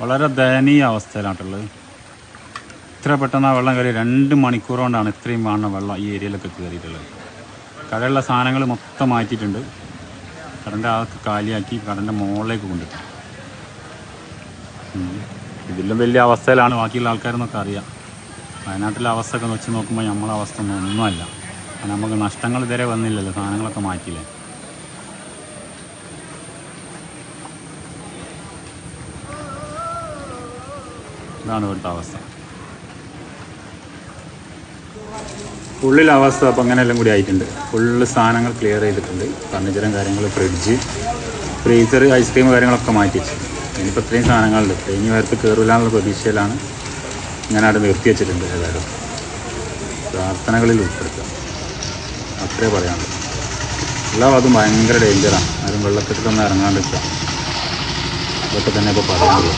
വളരെ ദയനീയ അവസ്ഥയിലാട്ടുള്ളത് ഇത്ര പെട്ടെന്ന് ആ വെള്ളം കയറി രണ്ട് മണിക്കൂർ കൊണ്ടാണ് ഇത്രയും വേണ്ട വെള്ളം ഈ ഏരിയയിലൊക്കെ കയറിയിട്ടുള്ളത്. കടയിലുള്ള സാധനങ്ങൾ മൊത്തം മാറ്റിയിട്ടുണ്ട്. കടന്റെ ആൾക്ക് കാലിയാക്കി കടന്റെ മുകളിലേക്ക് കൊണ്ടിട്ടു ഇതിലും വലിയ അവസ്ഥയിലാണ് ബാക്കിയുള്ള ആൾക്കാരെന്നൊക്കെ അറിയാം. വയനാട്ടിലെ അവസ്ഥ ഒക്കെ വെച്ച് നോക്കുമ്പോൾ നമ്മളെ അവസ്ഥ ഒന്നും ഒന്നുമല്ല. നമുക്ക് നഷ്ടങ്ങൾ ഇതുവരെ വന്നില്ലല്ലോ സാധനങ്ങളൊക്കെ മാറ്റിയില്ലേ? ഇതാണ് ഇവിടുത്തെ അവസ്ഥ. ഉള്ളിലെ അവസ്ഥ അപ്പം അങ്ങനെ എല്ലാം കൂടി ആയിട്ടുണ്ട്. ഫുള്ള് സാധനങ്ങൾ ക്ലിയർ ചെയ്തിട്ടുണ്ട്. ഫർണിച്ചറും കാര്യങ്ങൾ ഫ്രിഡ്ജ് ഫ്രീസർ ഐസ്ക്രീം കാര്യങ്ങളൊക്കെ മാറ്റി ഇനിയിപ്പോൾ ഇത്രയും സാധനങ്ങളുണ്ട്. ഇനി വരത്ത് കയറില്ലാന്നുള്ള പ്രതീക്ഷയിലാണ് ഞാൻ അവിടെ നിർത്തി വെച്ചിട്ടുണ്ട് ഏതായാലും. പ്രാർത്ഥനകളിൽ ഉൾപ്പെടുത്തുക. അത്രേ പറയാനുള്ളൂ. എല്ലാം അതും ഭയങ്കര ഡേഞ്ചറാണ് ആരും വെള്ളക്കെട്ടിലൊന്നും ഇറങ്ങാണ്ടിരിക്കുക ഇതൊക്കെ തന്നെ ഇപ്പോൾ പറയാനുള്ളൂ